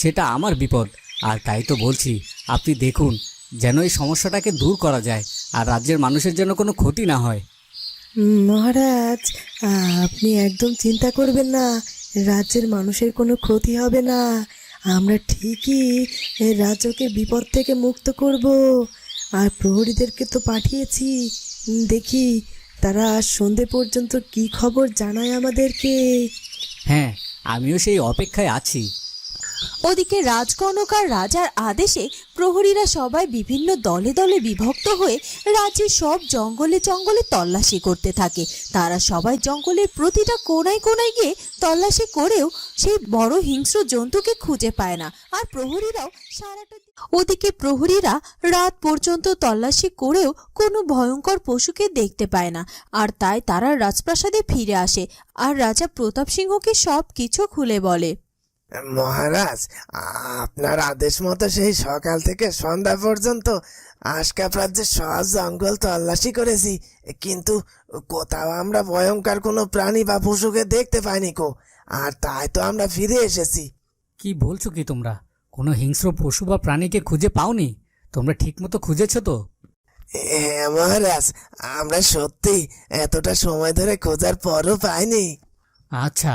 সেটা আমার বিপদ। আর তাই তো বলছি আপনি দেখুন যেন এই সমস্যাটাকে দূর করা যায় আর রাজ্যের মানুষের যেন কোনো ক্ষতি না হয়। মহারাজ আপনি একদম চিন্তা করবেন না রাজ্যের মানুষের কোনো ক্ষতি হবে না। আমরা ঠিকই রাজ্যকে বিপদ থেকে মুক্ত করব। আর প্রহরীদেরকে তো পাঠিয়েছি। দেখি তারা সন্ধে পর্যন্ত কি খবর জানায় আমাদেরকে? হ্যাঁ আমিও সেই অপেক্ষায় আছি। ওদিকে রাজকনক আর রাজার আদেশে প্রহরীরা সবাই বিভিন্ন দলে দলে বিভক্ত হয়ে রাজ্যের সব জঙ্গলে জঙ্গলে তল্লাশি করতে থাকে। তারা সবাই জঙ্গলের প্রতিটা কোনায় কোনায় গিয়ে তল্লাশি করেও সেই বড় হিংস্র জন্তুকে খুঁজে পায় না। আর প্রহরীরাও সারাটা ওদিকে প্রহরীরা রাত পর্যন্ত তল্লাশি করেও কোনো ভয়ঙ্কর পশুকে দেখতে পায় না। আর তাই তারা রাজপ্রাসাদে ফিরে আসে। আর রাজা প্রতাপ সিংহকে সব কিছু খুলে বলে। মহারাজ আপনার আদেশ মতো সেই সকাল থেকে সন্ধ্যা পর্যন্ত আশকাপ রাজ্যের সব জঙ্গল তল্লাশি করেছি। কিন্তু কোথাও আমরা ভয়ঙ্কর কোনো প্রাণী বা পশুকে দেখতে পাইনি কো আর তাই তো আমরা ফিরে এসেছি। কি বলছো কি তোমরা? কোনো হিংস্র পশু বা প্রাণীকে খুঁজে পাওনি? তোমরা ঠিকমতো খুঁজেছো তো? হ্যাঁ মহারাজ আমরা সত্যি এতটা সময় ধরে খোঁজার পরও পাইনি। আচ্ছা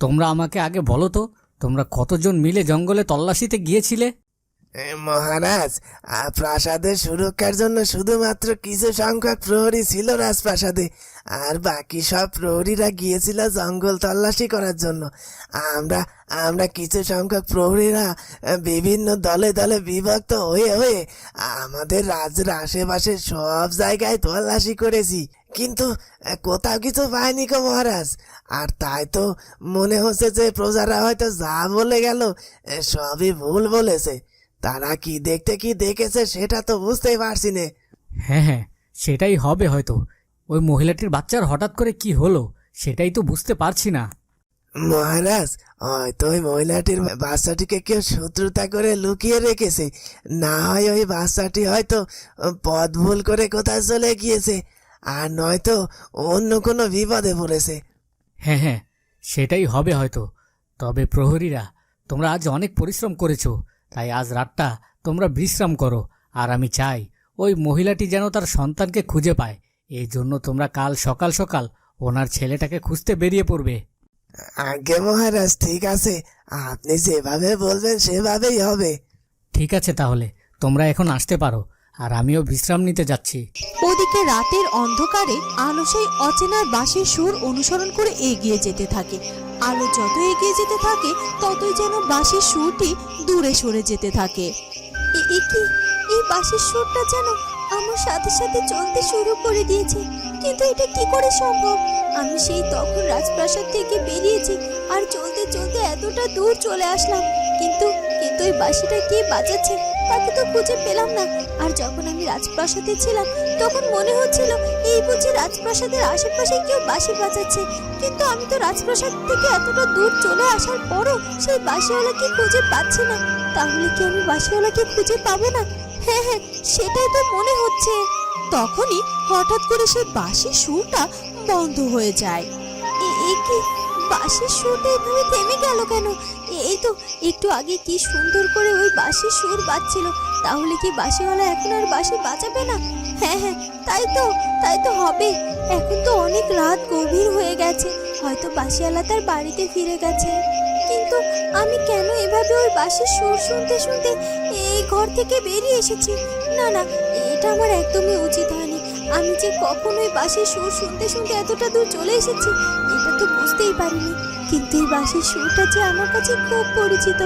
তোমরা আমাকে আগে বলো তো তোমরা কতজন মিলে জঙ্গলে তল্লাশিতে গিয়েছিলে? মহারাজ প্রাসাদের সুরক্ষার জন্য শুধুমাত্র কিছু সংখ্যক প্রহরী ছিল রাজপ্রাসাদে, আর বাকি সব প্রহরীরা গিয়েছিল জঙ্গল তল্লাশি করার জন্য। আমরা আমরা কিছু সংখ্যক প্রহরীরা বিভিন্ন দলে দলে বিভক্ত হয়ে হয়ে আমাদের রাজ্যের আশেপাশে সব জায়গায় তল্লাশি করেছি। কিন্তু কোথাও কিছু পাইনি গো মহারাজ। আর তাই তো মনে হচ্ছে যে প্রজারা হয়তো যা বলে গেল সবই ভুল বলেছে। তারা কি দেখতে কি দেখেছে সেটা তো বুঝতেই পারছি না। হ্যাঁ হ্যাঁ সেটাই হবে হয়তো। ওই মহিলাটির বাচ্চার হঠাৎ করে কি হলো সেটাই তো বুঝতে পারছি না। মহারাজ হয়তো ওই মহিলাটির বাচ্চাটিকে কেউ শত্রুতা করে লুকিয়ে রেখেছে। না হয় ওই বাচ্চাটি হয়তো পথ ভুল করে কোথায় চলে গিয়েছে। আর নয়তো অন্য কোনো বিপদে পড়েছে। হ্যাঁ হ্যাঁ সেটাই হবে হয়তো। তবে প্রহরীরা তোমরা আজ অনেক পরিশ্রম করেছ তাই আজ রাতটা তোমরা বিশ্রাম করো। আর আমি চাই ওই মহিলাটি যেন তার সন্তানকে খুঁজে পায়। এই জন্য তোমরা কাল সকাল সকাল ওনার ছেলেটাকে খুঁজতে বেরিয়ে পড়বে। আগে মহারাজ ঠিক আছে। আপনি যেভাবে বলবেন সেভাবেই হবে। ঠিক আছে তাহলে তোমরা এখন আসতে পারো। আর আমিও বিশ্রাম নিতে যাচ্ছি। ওদিকে রাতের অন্ধকারে আলো সেই অচেনার বাঁশির সুর অনুসরণ করে এগিয়ে যেতে থাকে। আলো যত এগিয়ে যেতে থাকে, ততই যেন বাঁশির সুরটি দূরে সরে যেতে থাকে। এ- কি? এই বাঁশির সুরটা যেন আমার সাথে সাথে চলতে শুরু করে দিয়েছে। কিন্তু এটা কি করে সম্ভব? আমি সেই তখন রাজপ্রাসাদ থেকে বেরিয়েছি আর চলতে চলতে এতটা দূর চলে আসলাম। কিন্তু কিন্তু এই বাঁশিটা কে বাজাচ্ছে? তাকে তো খুঁজে পেলাম না। আর যখন আমি রাজপ্রাসাদে ছিলাম, তখন মনে হচ্ছিল এই বুঝি রাজপ্রাসাদের আশেপাশে কেউ বাঁশি বাজাচ্ছে। কিন্তু আমি তো রাজপ্রাসাদ থেকে এতটা দূর চলে আসার পরও সেই বাঁশিওয়ালাকে খুঁজে পাচ্ছি না। তাহলে কি আমি বাঁশিওয়ালাকে খুঁজে পাবো না? হ্যাঁ হ্যাঁ সেটাই তো মনে হচ্ছে। তখনই হঠাৎ করে সেই বাঁশির সুরটা বন্ধ হয়ে যায়। এ- কি? বাঁশির সুরটা এভাবে থেমে গেল কেন? এই তো, একটু আগে কি সুন্দর করে ওই বাঁশির সুর বাজছিল, তাহলে কি বাঁশিওয়ালা এখন আর বাঁশি বাজাবে না? হ্যাঁ হ্যাঁ তাই তো তাই তো হবে। এখন তো অনেক রাত গভীর হয়ে গেছে, হয়তো বাঁশিওয়ালা তার বাড়িতে ফিরে গেছে। কিন্তু আমি কেন এভাবে ওই বাঁশির সুর শুনতে শুনতে এই ঘর থেকে বেরিয়ে এসেছি? না না, এটা আমার একদমই উচিত হয়নি আমি যে কখনোই বাঁশির সুর শুনতে শুনতে এতটা দূর চলে এসেছি, এটা তো বুঝতেই পারিনি। কিন্তু এই বাঁশির সুরটা যে আমার কাছে খুব পরিচিত,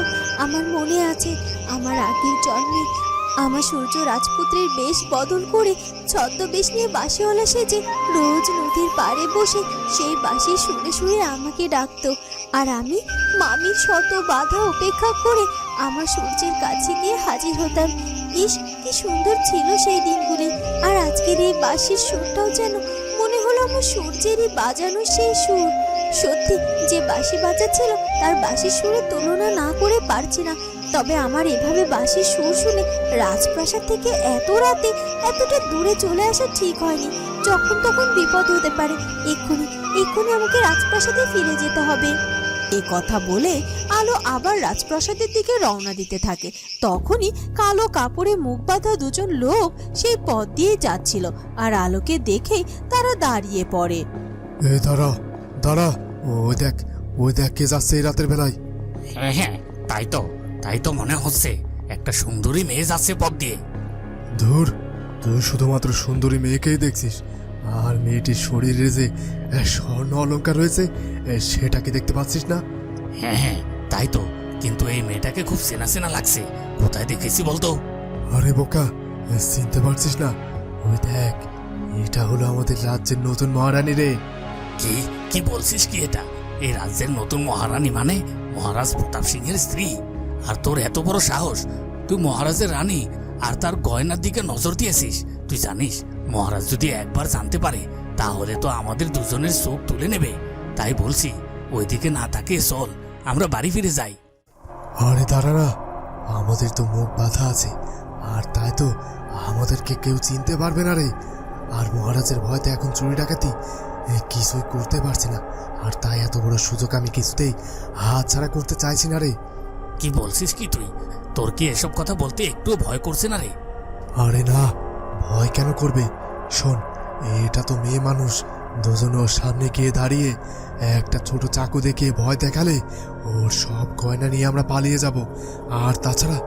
আমার মনে আছে, আমার আগের জন্মে আমার সূর্য রাজপুত্রের বেশ বদল করে ছদ্মবেশ নিয়ে বাঁশিওয়ালা সেজে রোজ নদীর পাড়ে বসে সেই বাঁশি সুরে সুরে আমাকে ডাকতো। আর আমি মামির শত বাধা উপেক্ষা করে আমার সূর্যের কাছে গিয়ে হাজির হতাম। ইস, কি সুন্দর ছিল সেই দিনগুলি। আর আজকের এই বাঁশির সুরটাও যেন মনে হলো আমার সূর্যেরই বাজানো সেই সুর। সত্যি, যে বাঁশি বাজাচ্ছিল, তার বাঁশির সুরের তুলনা না করে পারছি না। তবে আমার এভাবে বাঁশির সুর শুনে রাজপ্রাসাদ থেকে এত রাতে এতটা দূরে চলে আসা ঠিক হয়নি। যখন তখন বিপদ হতে পারে। এক্ষুনি এক্ষুনি আমাকে রাজপ্রাসাদে ফিরে যেতে হবে। এ কথা বলে আলো আবার রাজপ্রাসাদের দিকে রওনা দিতে থাকে। তখনই কালো কাপড়ে মুখ বাঁধা দুজন লোক সেই পথ দিয়ে যাচ্ছিল আর আলোকে দেখেই তারা দাঁড়িয়ে পড়ে। এ দাঁড়া দাঁড়া ওই দেখ ও দেখ কে যাচ্ছে এই রাতের বেলায়। হ্যাঁ হ্যাঁ তাই তো। তাই তো মনে হচ্ছে একটা সুন্দরী মেয়ে যাচ্ছে পথ দিয়ে। ধুর তুই শুধুমাত্র সুন্দরী মেয়েকেই দেখছিস। আর মেয়েটির শরীরে যে স্বর্ণ অলঙ্কার রয়েছে সেটা কি দেখতে পাচ্ছিস না? হ্যাঁ হ্যাঁ তাই তো। কিন্তু এই মেয়েটাকে খুব চেনা চেনা লাগছে। কোথায় দেখেছি বলতো? আরে বোকা চিনতে পারছিস না। ওই দেখ এটা হলো আমাদের রাজ্যের নতুন মহারানী রে। কি কি বলছিস কি এটা? এই রাজ্যের নতুন মহারানী মানে মহারাজ প্রতাপ সিংহের স্ত্রী? আর তোর এত বড় সাহস? তুই মহারাজের রানী আর তার গয়নার দিকে নজর দিয়েছিস, তুই জানিস? মহারাজ যদি একবার জানতে পারে, তাহলে তো আমাদের দুজনের চোখ তুলে নেবে। তাই বলছি, ওইদিকে না তাকিয়ে চল, আমরা বাড়ি ফিরে যাই। আরে দাঁড়া না আমাদের তো মুখ বাধা আছে, আর তাই তো আমাদেরকে কেউ চিনতে পারবে না রে। আর মহারাজের ভয়তে এখন চুরি ডাকাতি কিছুই করতে পারছি না। আর তাই এত বড় সুযোগ আমি কিছুতেই হাত ছাড়া করতে চাইছি না রে। কি বলছিস কি তুই? তোর কি এসব কথা বলতে একটুও ভয় করছে না রে? আরে না ভয় কেন করবে? শোন এটা তো মেয়ে মানুষ দুজন ওর সামনে গিয়ে দাঁড়িয়ে একটা ছোট চাকু দেখিয়ে ভয় দেখালে ওর সব গয়না নিয়ে আমরা পালিয়ে যাব। আর তাছাড়া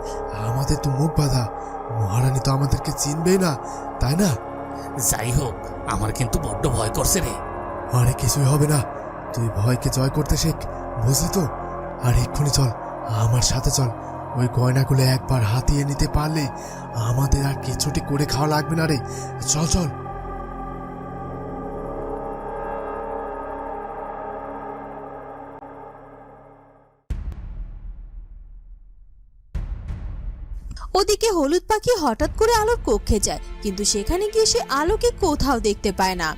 আমাদের তো মুখ বাঁধা মহারানী তো আমাদেরকে চিনবেই না তাই না? যাই হোক আমার কিন্তু বড্ড ভয় করছে রে। আরে কিছুই হবে না তুই ভয়কে জয় করতে শেখ বুঝলি তো? আর এক্ষুনি চল আমার সাথে চল। ওই গয়নাগুলো একবার হাতিয়ে নিতে পারলে আমাদের আর কিছুটি করে খাওয়া লাগবে না রে। চল চল। ওদিকে হলুদ পাখি হঠাৎ করে আলোর কক্ষে যায়, কিন্তু সেখানে গিয়ে সে আলোকে কোথাও দেখতে পায় না।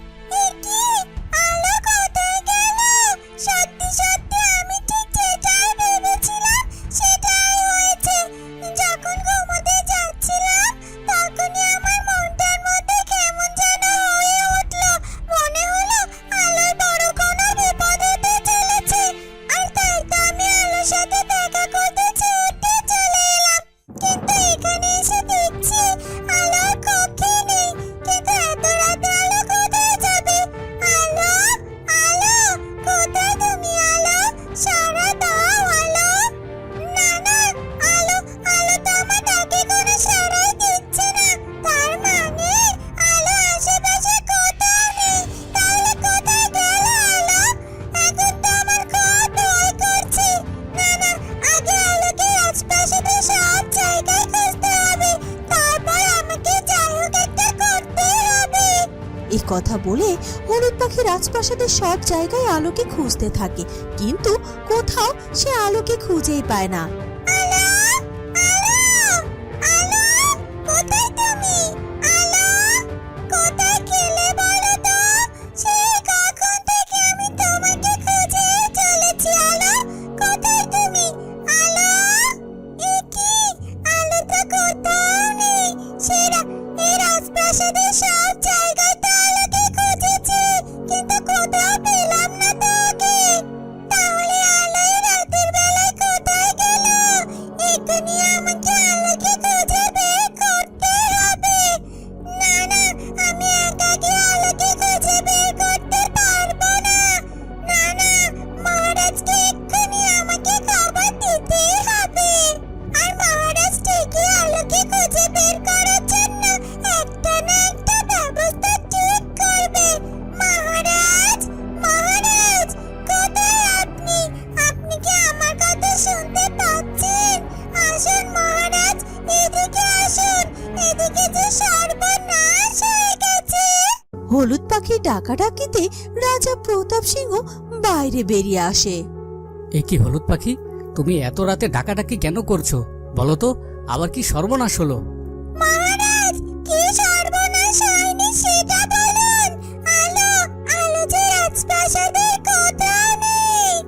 কথা বলে হলুদ পাখি রাজপ্রাসাদের সব জায়গায় আলোকে খুঁজতে থাকে। কিন্তু কোথাও সে আলোকে খুঁজেই পায় না। ডাকাডাকিতে রাজা প্রতাপ সিংহ বাইরে বেরিয়ে আসে। এ কি হলুদ পাখি? তুমি এত রাতে ডাকাডাকি কেন করছ? বলো তো আবার কি সর্বনাশ হলো? মহারাজ কি সর্বনাশ হয়নি সেটা বলুন। আলো আলো যে রাজপ্রাসাদের কোথাও নেই।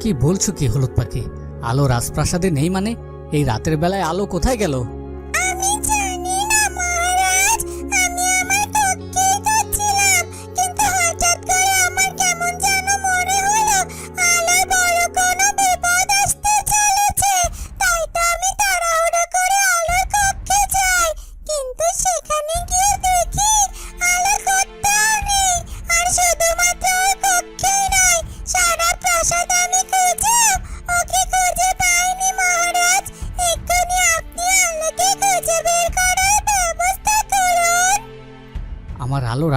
কি বলছো কি হলুদ পাখি? আলো রাজপ্রাসাদে নেই মানে? এই রাতের বেলায় আলো কোথায় গেল?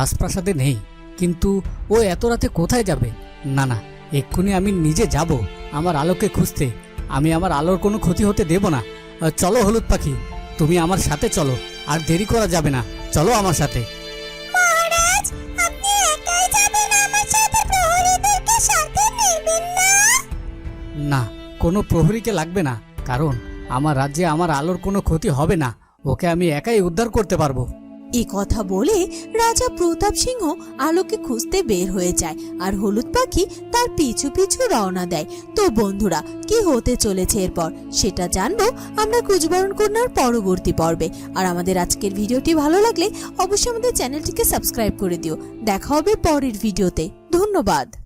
রাজপ্রাসাদে নেই। কিন্তু ও এত রাতে কোথায় যাবে? না না এক্ষুনি আমি নিজে যাব আমার আলোকে খুঁজতে। আমি আমার আলোর কোনো ক্ষতি হতে দেব না। চলো হলুদ পাখি তুমি আমার সাথে চলো আর দেরি করা যাবে না। চলো আমার সাথে। না কোনো প্রহরীকে লাগবে না কারণ আমার রাজ্যে আমার আলোর কোনো ক্ষতি হবে না। ওকে আমি একাই উদ্ধার করতে পারব। এ কথা বলে রাজা প্রতাপ সিংহ আলোকে খুঁজতে বের হয়ে যায় আর হলুদ পাখি তার পিছু পিছু রওনা দেয়। তো বন্ধুরা, কি হতে চলেছে এরপর? সেটা জানব আমরা কুচবরণ কন্যার পরবর্তী পর্বে। আর আমাদের আজকের ভিডিওটি ভালো লাগলে অবশ্যই আমাদের চ্যানেলটিকে সাবস্ক্রাইব করে দিও। দেখা হবে পরের ভিডিওতে। ধন্যবাদ।